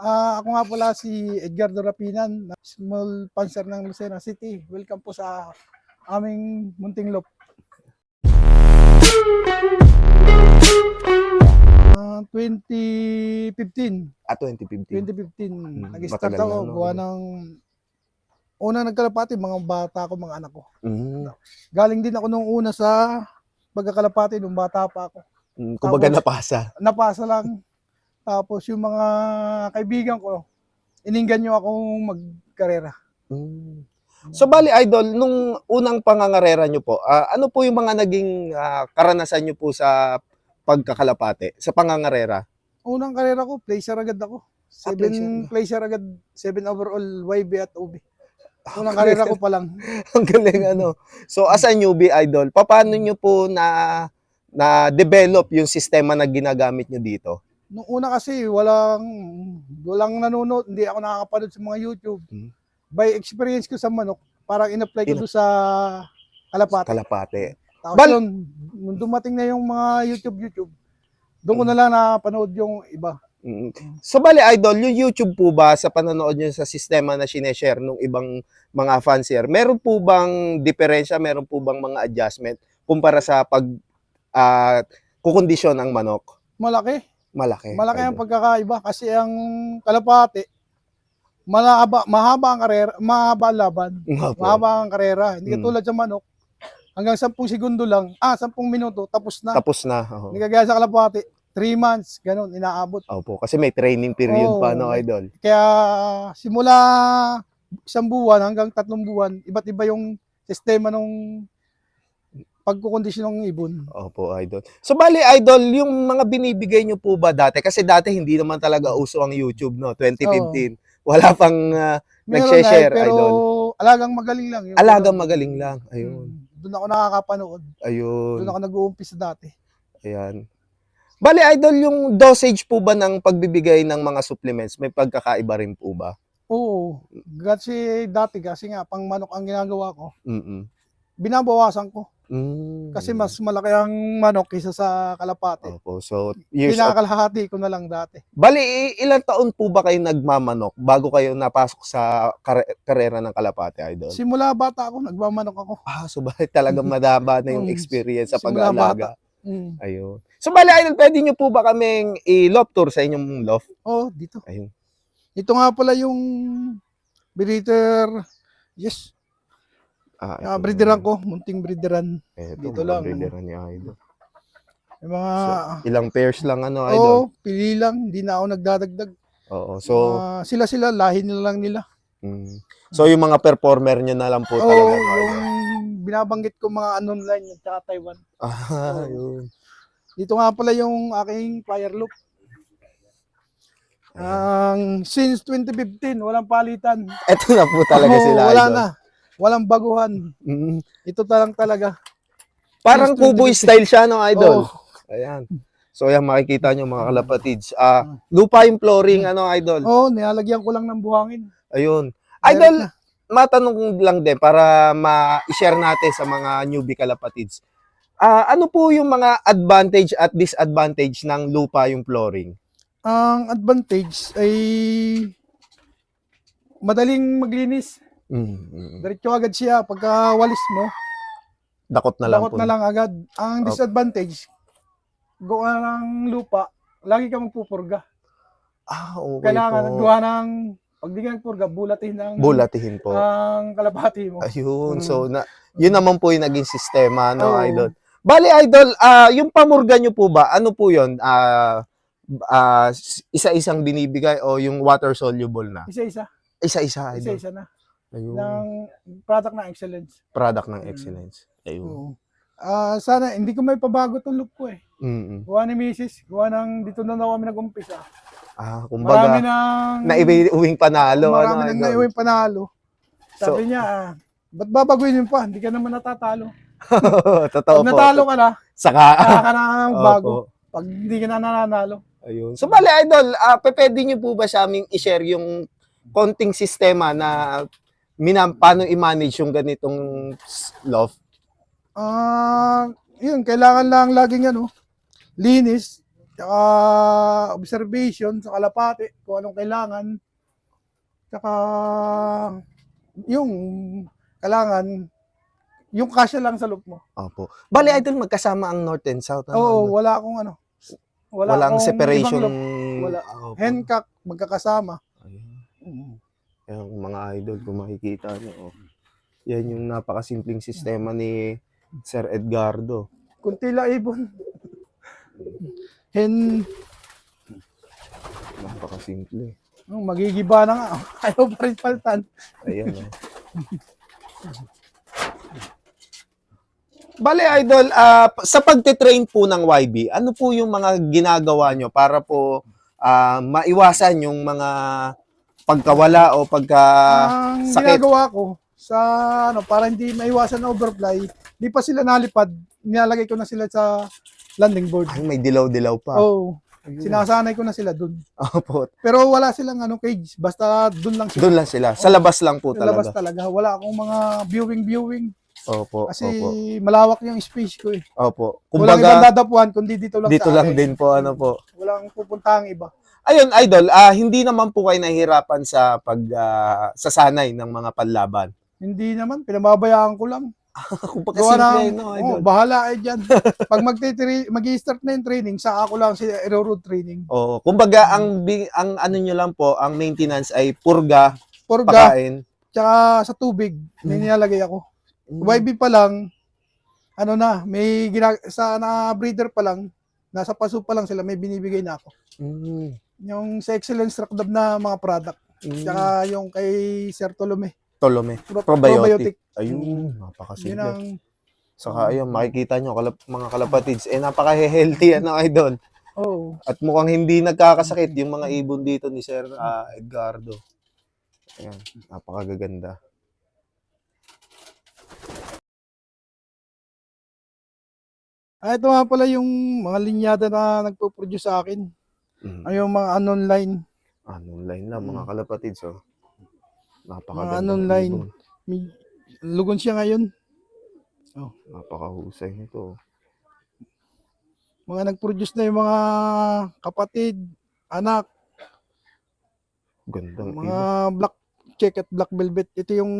Ah, ako nga pala si Edgardo Rapinan, na small panser ng Lucena City. Welcome po sa aming munting lop. Ah, 2015, Ah, 2015. 2015, Hmm, nag-start ako na, no? gawa ng una nagkalapati, mga bata ko, mga anak ko. Mm. Galing din ako nung una sa pagkakalapati nung bata pa ako. Mm, Kumbaga Tapos- napasa. napasa lang. Tapos yung mga kaibigan ko, ininggan nyo akong magkarera. Mm. So bali idol, nung unang pangangarera nyo po, ah, ano po yung mga naging ah, karanasan nyo po sa pagkakalapate, sa pangangarera? Unang karera ko, placer agad ako. Ah, Seven placer agad, seven overall, YB at OB. Unang karera ko pa lang. Ang galing ano. So as a newbie idol, paano nyo po na na develop yung sistema na ginagamit nyo dito? Nung una kasi, walang, walang nanonood, hindi ako nakakapanood sa mga YouTube. Hmm. By experience ko sa manok, parang in-apply ko doon sa kalapat. Kalapate. Tapos Bal- yun, nung dumating na yung mga YouTube, YouTube, doon ko na lang napanood yung iba. Mm. So bali idol, yung YouTube po ba sa panonood nyo sa sistema na sineshare ng ibang mga fancier, meron po bang diferensya, meron po bang mga adjustment kumpara sa pag ah, kukondisyon ng manok? Malaki. Malaki. Malaki ang pagkakaiba kasi ang kalapate, malaba, mahaba ang karera, mahaba ang laban, Nga po. mahaba ang karera. Hindi Mm. katulad sa manok, hanggang 10 segundo lang, ah, 10 minuto, tapos na. Tapos na. oo. Hindi kagaya sa kalapate, 3 months, ganun, inaabot. Opo, kasi may training period Oo. pa, no, idol? Kaya simula isang buwan hanggang tatlong buwan, iba't iba yung sistema ng pagkukondisyon ng ibon. Opo, idol. So, bali, idol, yung mga binibigay nyo po ba dati? Kasi dati hindi naman talaga uso ang YouTube, no? 2015. Wala pang ah, Meron Nag-share, na, pero idol. alagang magaling lang. Yung alagang ganun. magaling lang. Ayun. Mm, Doon ako nakakapanood. Ayun. Doon ako nag-uumpisa dati. Ayan. Bali, idol, yung dosage po ba ng pagbibigay ng mga supplements, may pagkakaiba rin po ba? Oo. Kasi dati, kasi nga, pang manok ang ginagawa ko, Mm-mm. binabawasan ko. Mm. Kasi mas malaki ang manok kaysa sa kalapate. Opo, so years of... Pinakalahati ko na lang dati. Bali, ilang taon po ba kayo nagmamanok bago kayo napasok sa kare- karera ng kalapate, idol? Simula bata ako, nagmamanok ako. Ah, so bali talagang madaba na yung Mm. experience sa Simula pag-aalaga. Mm. Ayun. So bali, idol, pwede nyo po ba kaming i-loft tour sa inyong loft? Oh, dito. Ayun. Ito nga pala yung breeder. Yes, Ah, ito. breederan ko, munting breederan. Ito, Dito mga lang, breederan ni idol. Yung mga, So, ilang pairs lang ano, oh, idol? pili lang, hindi na ako nagdadagdag. Oo. So, Ah, sila-sila, lahi nila lang nila. mm. so yung mga performer nyo na lang po Oo, talaga. yung idol? binabanggit ko mga anon line at saka Taiwan. Ah, yun. Dito nga pala yung aking fire loop. Ang since 2015, walang palitan. Ito na po talaga Oo, sila, Wala idol. na. Walang baguhan. Mm. Ito talang talaga. Parang kuboy 2015. style siya, no, idol? Oo. Ayan. So, ayan, makikita nyo mga kalapatids. Ah, lupa yung flooring, ano, idol? Oo, nilalagyan ko lang ng buhangin. Ayun. Idol, matanong lang din para ma-share natin sa mga newbie kalapatids. Ah, ano po yung mga advantage at disadvantage ng lupa yung flooring? Ang advantage ay madaling maglinis. Mm. Diretso agad siya. Pagka walis mo, Dakot na lang lakot po. na lang agad. Ang disadvantage, gawa ng lupa, lagi ka magpupurga. Ah, okay Kailangan po. naggawa ng, pag di ka nagpurga, bulatin ng, Bulatihin po. ang kalapati mo. Ayun. Mm. So, na, yun naman po yung naging sistema, no, Oo. idol? Bali, idol, ah yung pamurga nyo po ba, ano po yun? Ah, ah, isa-isang binibigay o yung water soluble na? Isa-isa. Isa-isa, idol. Isa-isa na. Ayun. Ng product ng excellence. Product ng Mm. excellence. Ayun. Oo. Ah, sana, hindi ko may pabago itong look ko eh. Mm-mm. Gawa ni Mrs. Gawa ng, dito na daw kami nag-umpisa. Ah, Marami kumbaga, nang, na uwing panalo. marami ano, nang idol? naiwing panalo. So- Sabi niya, ah, ba't babaguhin mo pa? Hindi ka naman natatalo. Totoo Pag po. natalo ka na, Saka, kaya ka na ng bago. Opo. Pag hindi ka na nananalo. Ayun. So, bali, idol, ah pe- pwede nyo po ba sa aming i-share yung konting sistema na minam, paano i-manage yung ganitong loft? Ah, yun, kailangan lang laging ano, linis. tsaka observation sa kalapati, kung anong kailangan. Tsaka yung kailangan, yung kasya lang sa loob mo. Opo. Bali, idol, magkasama ang North and South. ano, Oo, idol? wala akong ano. Wala Walang akong separation. Wala. Opo. Hancock, magkakasama. Ayun. Yan, mga idol, kung makikita nyo. Oh. Yan yung napakasimpleng sistema ni Sir Edgardo. Kunti lang ibon. Hen, Napakasimple. oh, magigiba na nga. Ayaw pa rin paltan. Ayan. Oh. Bale, idol, ah, sa pagte-train po ng YB, ano po yung mga ginagawa nyo para po ah, maiwasan yung mga pagkawala o pagka... Ang sakit. ginagawa ko sa ano para hindi maiwasan na overfly, di pa sila nalipad, nilalagay ko na sila sa landing board. Ay, may dilaw-dilaw pa. Oh, Ayun. sinasanay ko na sila dun. Opo. Pero wala silang ano cage, basta dun lang sila. Doon lang sila. Sa labas lang po Sa labas talaga. talaga. Wala akong mga viewing viewing Opo. kasi opo. malawak yung space ko eh. Opo. Walang ibang Kumbaga, dadapuan kundi dito lang dito sa lang akin. din po, ano po. Walang pupuntahang iba. Ayun, idol, ah, hindi naman po kayo nahihirapan sa pag ah, sasanay ng mga panlaban. Hindi naman, pinababayaan ko lang. Kung Gawa pagkasimple, ng, no, oh, idol? bahala kayo dyan. Pag mag-start na yung training, saka ako lang si road training. Oo. Kumbaga, ang, ang ano nyo lang po, ang maintenance ay purga, Purga, pakain. tsaka sa tubig, Mm. nilalagay ako. YB pa lang, ano na, may ginag sa na breeder pa lang, nasa paso pa lang sila, may binibigay na ako. Mm. Yung sa Excellence Rock Dab na mga product, Mm. tsaka yung kay Sir Tolome, Tolome. Pro- Probiotic. probiotic. Ayun, Yun napakasimple. ang, Saka ayun, makikita nyo, kalap, mga kalapatids, eh napaka-healthy, ano, idol. oh, At mukhang hindi nagkakasakit yung mga ibon dito ni Sir ah, Edgardo. Ayan, napakagaganda. ah, ito nga pala yung mga linyada na nagpo-produce sa akin. Mm. Ay, yung mga anon line. Anong line na, mga Mm. kalapatids, oh. Napakaganda. Mga anong line. May, lugon siya ngayon. Napakahusay nito. oh. Mga nag-produce na yung mga kapatid, anak, Gandang mga ibon. black check at black velvet. Ito yung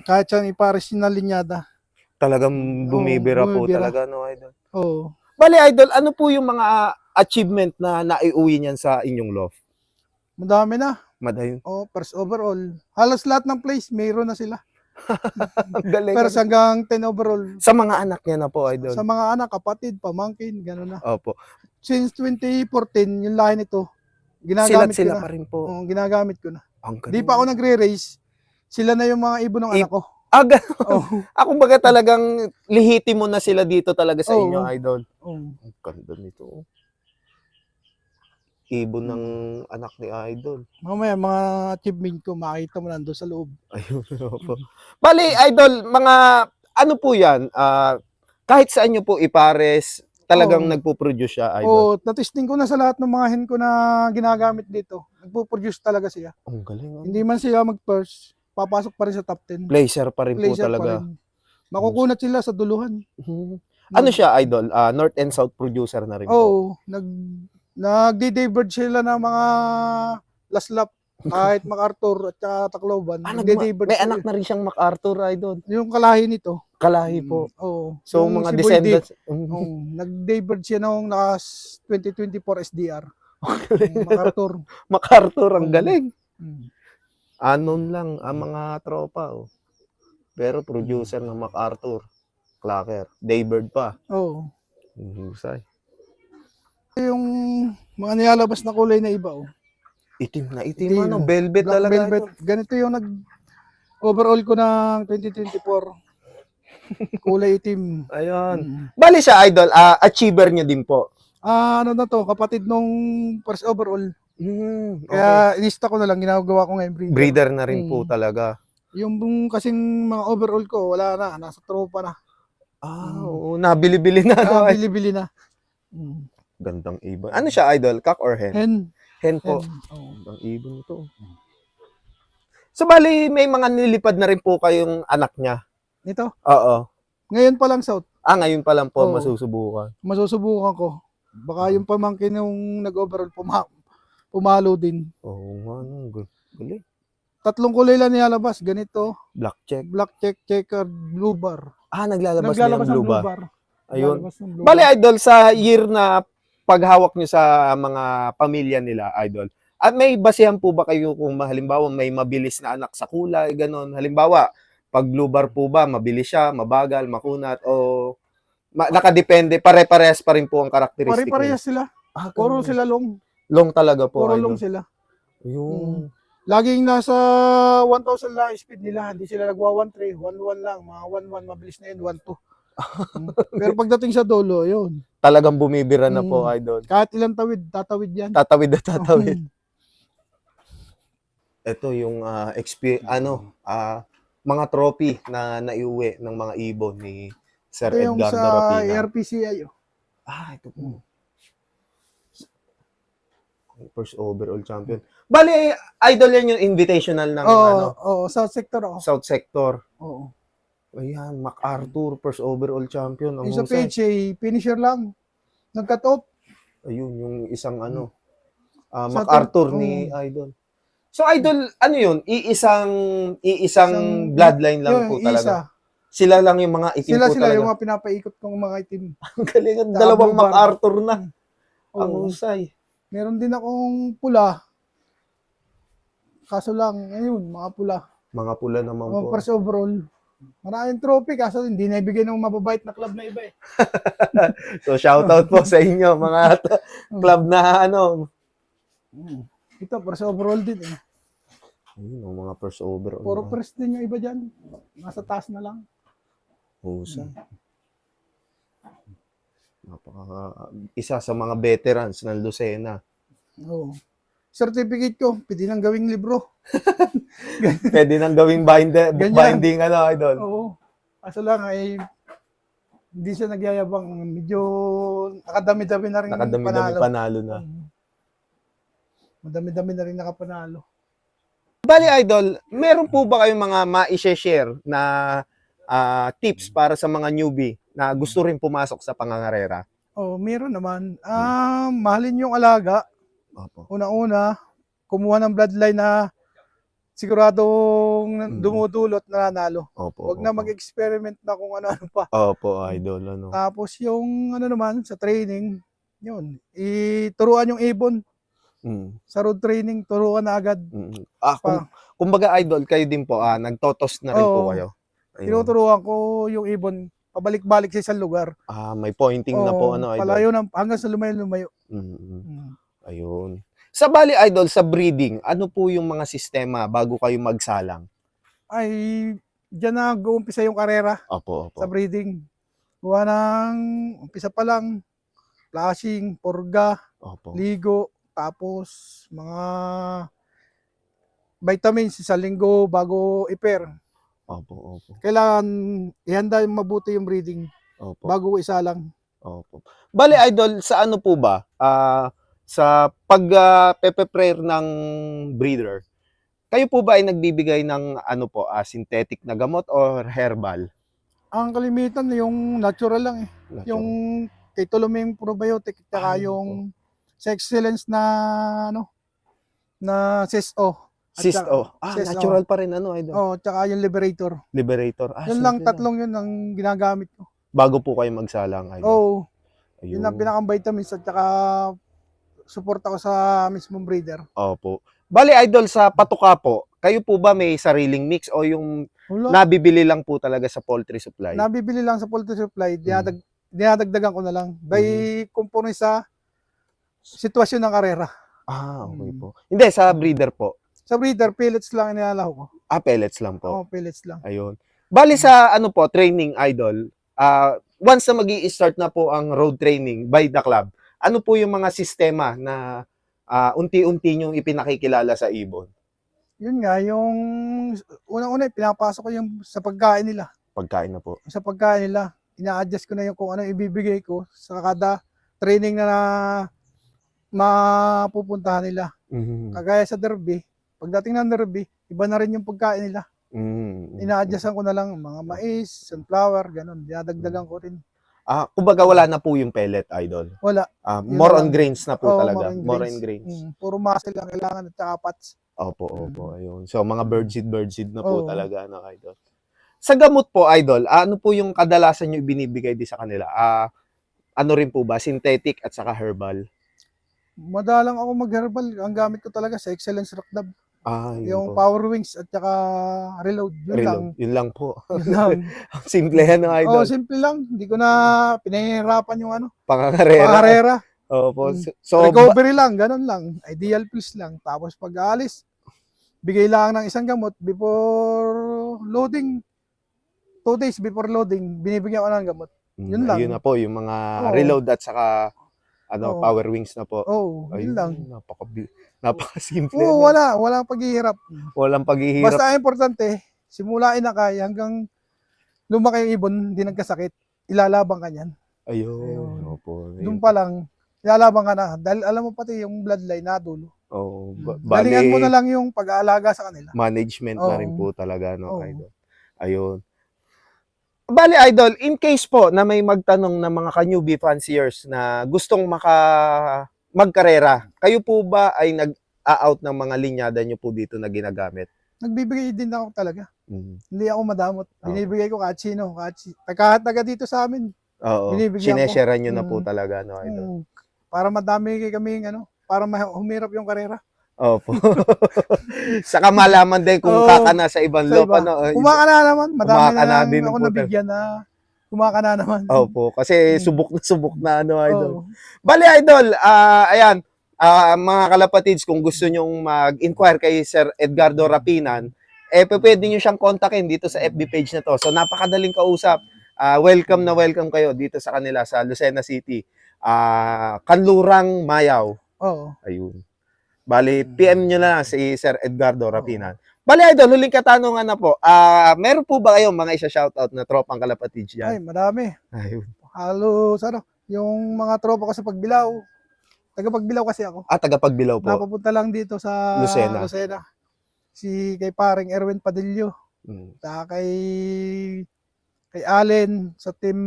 kahit saan ipares na linyada. Talagang bumibira po bumibira. talaga, no, idol. Oo. Bali, idol, ano po yung mga achievement na naiuwi niyan sa inyong loft? Madami na. Madayon. Oh, first overall. Halos lahat ng place, mayroon na sila. Ang galing. First hanggang 10 overall. Sa mga anak niya na po, idol. Sa mga anak, kapatid, pamangkin, gano'n na. Opo. Since 2014, yung lahi nito, ginagamit ko sila na. pa rin po. Oo, ginagamit ko na. Ang Di pa ako nagre-race. Sila na yung mga ibon ng I- anak ko. Ah, ganun. Oh, Ako baga talagang lihiti mo na sila dito talaga sa Oo. inyo, idol. oh. Ang ganda nito. Ibon ng anak ni idol. Mamaya, mga achievement ko, makita mo nandun sa loob. Ayun. opo. Bali, idol, mga ano po yan? Ah, kahit saan nyo po ipares, talagang Oo. nagpo-produce siya, idol. Oh, natesting ko na sa lahat ng mga hen ko na ginagamit dito. Nagpo-produce talaga siya. Ang galing. oh. Hindi man sila mag-first, papasok pa rin sa top 10. Placer pa rin po Placer pa talaga. rin. Makukunat sila sa duluhan. Mhm. Ano siya, idol? Ah, North and South producer na rin po. Oo, nag nagde-diverge sila ng mga last lap kahit MacArthur at saka Tacloban. Ah, nagma- may sila. anak na rin siyang MacArthur, idol. Yung kalahi nito. Kalahi po. Mm, Oo. So, Yung mga si Boy descendants. Dick, oo, nag-diverge siya noong naka 2024 SDR. Yung MacArthur. MacArthur, ang galing. Mm. Anon lang ang mga tropa. Oh. Pero producer ng MacArthur. Clacker. Daybird pa. Oo. Husay. Yung mga nilalabas na kulay na iba. Oh. Itim na itim, Itim. ano. Velvet Black talaga. velvet. ito. Ganito yung nag overall ko ng 2024. Kulay itim. Ayun. Mm. Bali siya, idol. ah, achiever niya din po. Ah, ano na to, kapatid nung first overall. Mm, okay. Kaya inista ko na lang, ginagawa ko ngayon breeder. Breeder na rin po Mm. talaga. Yung kasing mga overall ko, wala na, nasa tropa na. Ah, Mm. oo. Nabili-bili na. no? Ah, bili-bili na. Mm. Gandang ibon. Ano siya, idol? Cock or hen? Hen. Hen po. hen. Oh. Gandang ibon ito. So, bali, may mga nilipad na rin po kayong anak niya. Ito, Oo. ngayon pa lang South, Ah, ngayon pa lang po Oo. masusubukan. masusubukan ko. Baka yung pamangkin nung nag-overall puma pumalo din. Oo nga, no. gu- Galing. Tatlong kulay lang nilalabas. Ganito, Black check. black check, checker, blue bar. Ah, naglalabas, Naglalabas na ng yung blue bar. Ayun. Blue Bale, idol, sa year na paghawak nyo sa mga pamilya nila, idol, at may basihan po ba kayo kung halimbawa may mabilis na anak sa kulay, ganon? Halimbawa, pag blue bar po ba, mabilis siya, mabagal, makunat, o ma- nakadepende, pare-parehas pa rin po ang karakteristik Pare-parehas sila. Ah, Puro sila long. Long talaga po, Puro long sila. Yung, Laging nasa 1,000 lang speed nila. Hindi sila nagwa 1.3, 1.1 lang. Mga 1.1 mabilis na yun, 1.2. Pero pagdating sa dulo, yun. talagang bumibira na po, Mm. idol. Kahit ilang tawid, tatawid yan. Tatawid na tatawid. Ito yung ah, exp- ano ah, mga trophy na naiuwi ng mga ibon ni Sir Ito yung Edgar sa Darapina. ARPCI. oh. Ah, ito po. First overall champion. Bali, idol yan yung invitational ng Oo, ano, oo, South Sector ako. South Sector. Oo. Ayan, MacArthur, first overall champion. Ang Yung sa husay. PHA, finisher lang. Nag-cut off. Ayun, yung isang ano, ah, Sa MacArthur ni oo. Idol. So Idol, ano yun? Iisang iisang Isang- bloodline lang Yun, po isa. talaga. Sila lang yung mga itim Sila po sila talaga. yung mga pinapaikot kong mga itim. Ang galing. ang Dalawang. MacArthur na. Ang Oo. husay. Meron din akong pula. Kaso lang, ayun, mga pula. Mga pula naman Mga po. first overall. Maraming trophy, kaso hindi naibigay ng mababait na club na iba eh. So shoutout po sa inyo mga club na ano. Mm. Ito, first overall din eh. Ayun, ang mga first overall. Puro na first din yung iba dyan. Nasa taas na lang. husay. Napaka isa sa mga veterans ng Lucena. Oo. Certificate ko, pwede nang gawing libro. Pwede nang gawing binder, binding ano, idol. Oo. Kaso lang ay hindi siya nagyayabang. Medyo nakadami-dami na rin Nakadami-dami panalo. panalo na. Mm. Madami-dami na rin nakapanalo. Bali, idol, meron po ba kayong mga ma-share na ah, tips para sa mga newbie na gusto rin pumasok sa pangangarera? Oh, meron naman. Ah, mahalin yung alaga. Opo. Una-una, kumuha ng bloodline na siguradong Mm. dumudulot na nanalo. Opo. Huwag na opo. mag-experiment na kung ano-ano pa. Opo, idol. Ano. Tapos yung ano naman sa training, yun, ituruan yung ibon Mm, sa road training, turuan na agad. mm. Ah, Pa. kum- kumbaga, idol, kayo din po, ah, nagtotos na rin po Oo. kayo. Ayun. Tinuturuan ko yung ibon pabalik-balik sa isang lugar. Ah, may pointing na po, ano, idol. Palayo ng, hanggang sa lumayo-lumayo. Mm, mm. Ayun. Sa bali, idol, sa breeding, ano po yung mga sistema bago kayo magsalang? Ay, dyan na umpisa yung karera Opo, opo. sa breeding. Gawa ng umpisa pa lang, flashing, purga, Opo. ligo, tapos mga vitamins sa linggo bago i-pair. Opo, opo. Kailangan ihanda yung mabuti yung breeding Opo. bago isa lang. Opo. Bale, idol, sa ano po ba? Ah, sa pag ah, pepe-prayer ng breeder, kayo po ba ay nagbibigay ng ano po, ah, synthetic na gamot or herbal? Ang kalimitan yung natural lang eh. Natural. Yung kay Tuluming probiotic tsaka Ay, yung sa excellence na ano na CSO. Oh. Ah, cyst, natural pa rin ano, idol. Oh, tsaka yung liberator. Liberator. Ah, yun lang tatlong yun ang ginagamit ko. Bago po kayo magsalang, idol. Oh, Ayun. yun ang pinakang vitamins at tsaka support ako sa mismong breeder. Opo. Bale, idol, sa patuka po, kayo po ba may sariling mix o yung Wala. nabibili lang po talaga sa poultry supply? Nabibili lang sa poultry supply, Mm. dinadag, dinadagdagan ko na lang by kumpuni sa sitwasyon ng karera. ah, okay Mm. po. Hindi, sa breeder po. Sa breeder, pellets lang inilalaho ko. Ah, pellets lang po. Oo, pellets lang. Ayun. Bali sa ano po, training idol, ah once na magi start na po ang road training by the club, ano po yung mga sistema na ah, unti-unti nyong ipinakikilala sa ibon? Yun nga, yung unang-una, pinapasok ko yung sa pagkain nila. Pagkain na po. Sa pagkain nila, ina-adjust ko na yung kung ano ibibigay ko sa kada training na mapupuntahan nila. Mhm. Kagaya sa derby, pagdating ng derby, iba na rin yung pagkain nila. Mhm. Ina-adjustan ko na lang mga mais, sunflower, ganun. Dinadagdagan ko rin. Ah, kumbaga wala na po yung pellet, idol. Wala. Ah, Yun more on lang. grains na po Oo, talaga. more on More grains. on grains. Mm, puro muscle lang kailangan at saka pats. Opo, Mm. opo, ayun. So, mga birdseed, birdseed na po Oo. talaga, no, idol. Sa gamot po, idol, ano po yung kadalasan nyo ibinibigay di sa kanila? Ah, ano rin po ba? Synthetic at saka herbal? Madalang ako mag-herbal. Ang gamit ko talaga sa Excellence Rock Dab. Ah, yun Yung po. Power Wings at saka Reload. Yun Reload. lang. Yun lang po. Yun lang. Simple yan, no, oh, idol. simple lang. Hindi ko na pinahihirapan yung ano. Pangangarera. Pangarera. Opo. Mm. So, ba- Recovery lang. Ganun lang. Ideal pills lang. Tapos pag aalis, bigay lang ng isang gamot before loading. Two days before loading, binibigyan ko ng gamot. yun lang. Yun na po, yung mga Oo. reload at saka ano, Oo. power wings na po. Oh, yun lang. Napaka, napaka-simple. Oo, no? wala. Walang paghihirap. Walang paghihirap. Basta importante, simula inakay hanggang lumaki yung ibon, hindi nagkasakit, ilalabang ka niyan. Ayun. Ayun. Opo. Doon ayun. pa lang, ilalabang ka na. Dahil alam mo pati yung bloodline na dulo. Oo. ba- Galingan bali, mo na lang yung pag-aalaga sa kanila. management na rin po talaga, no, Oo. idol. Ayun. Bali, idol, in case po na may magtanong na mga ka-newbie fanciers na gustong maka magkarera, kayo po ba ay nag-out ng mga linyada nyo po dito na ginagamit? Nagbibigay din ako talaga. Mm. Hindi ako madamot. Oo. Binibigay ko kahit sino. Kahit, kahit taga dito sa amin. Oo. Binibigyan ko. Sinesharean nyo na po Mm. talaga, no, idol? Mm, para madami kami ano, para humirap yung karera. Opo. Saka malaman din kung Oo. kakana sa ibang Sa iba. Ano, eh, Kumaka na naman. Madami na na, din ako nabigyan na kumaka na naman. Opo, kasi Mm. subok na subok na ano, idol. Oo. Bali, idol, ah, ayan, ah, mga kalapatids, kung gusto nyong mag-inquire kay Sir Edgardo Rapinan, eh, pwede nyo siyang kontakin dito sa FB page na to. So, napakadaling kausap. Ah, welcome na welcome kayo dito sa kanila sa Lucena City. Ah, Kanlurang Mayaw. Oo. Ayun. Bali, PM nyo na si Sir Edgardo Rapinan. Bali, idol, huling katanungan na po. Ah, meron po ba kayong mga isa-shoutout na tropang kalapatids Ay, dyan? madami. Ayun. Halos ano, yung mga tropa ko sa Pagbilao. Taga Pagbilao kasi ako. Ah, tagapagbilaw po. Napapunta lang dito sa Lucena. Lucena. Si kay paring Erwin Padillo. Mm, Saka kay kay Allen sa team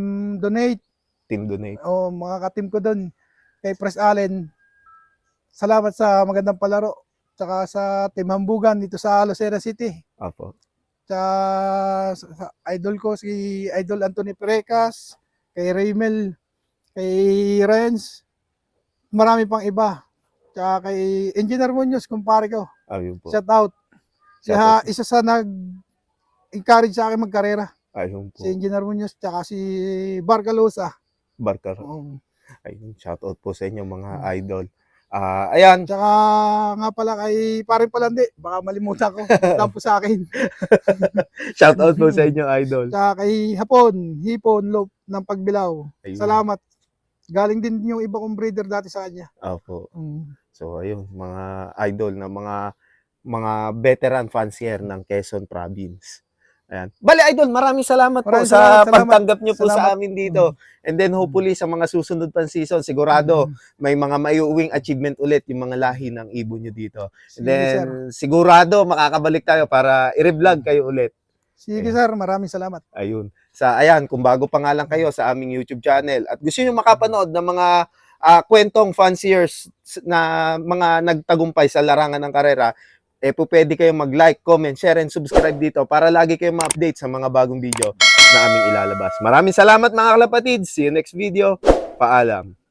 Donate. team donate. O mga ka-team ko doon. Kay Pres Allen. Salamat sa magandang palaro. Tsaka sa team Hambugan dito sa Lucena City. Apo. sa, sa idol ko si Idol Anthony Precas, kay Raymel, kay Renz, marami pang iba. Tsaka kay Engineer Munoz, kumpare ko. Ayun po. Shout out. Siya, isa sa nag encourage sa akin magkarera. Ayun po. Si Engineer Munoz, tsaka si Barcalosa. Barkar. Oo. Ayun, shout out po sa inyo mga idol. Ah, ayan. Tsaka nga pala kay Paring Palandi, baka malimutan ko. Tampo sa akin. Shout out po sa inyo idol. Tsaka kay Hapon, Hipon, Lop ng Pagbilao. Ayun. Salamat. Galing din yung iba kong breeder dati sa kanya. Opo. Mm. So ayun, mga idol na mga mga veteran fancier ng Quezon Province. Ayan. Bali idol, maraming salamat po Maraming sa salamat, salamat. pagtanggap niyo po sa Salamat. amin dito. And then hopefully sa mga susunod pang season, sigurado Mm. may mga maiuwing achievement ulit yung mga lahi ng ibon niyo dito. And Sige, then sir. sigurado makakabalik tayo para i-revlog kayo ulit. Sige, Eh. sir. Maraming salamat. Ayun. Sa ayan, kung bago pa nga lang kayo sa aming YouTube channel at gusto niyo makapanood ng mga ah, kwentong fanciers na mga nagtagumpay sa larangan ng karera, eh po pwede kayong mag-like, comment, share, and subscribe dito para lagi kayong ma-update sa mga bagong video na aming ilalabas. Maraming salamat mga kalapatids. See you next video. Paalam.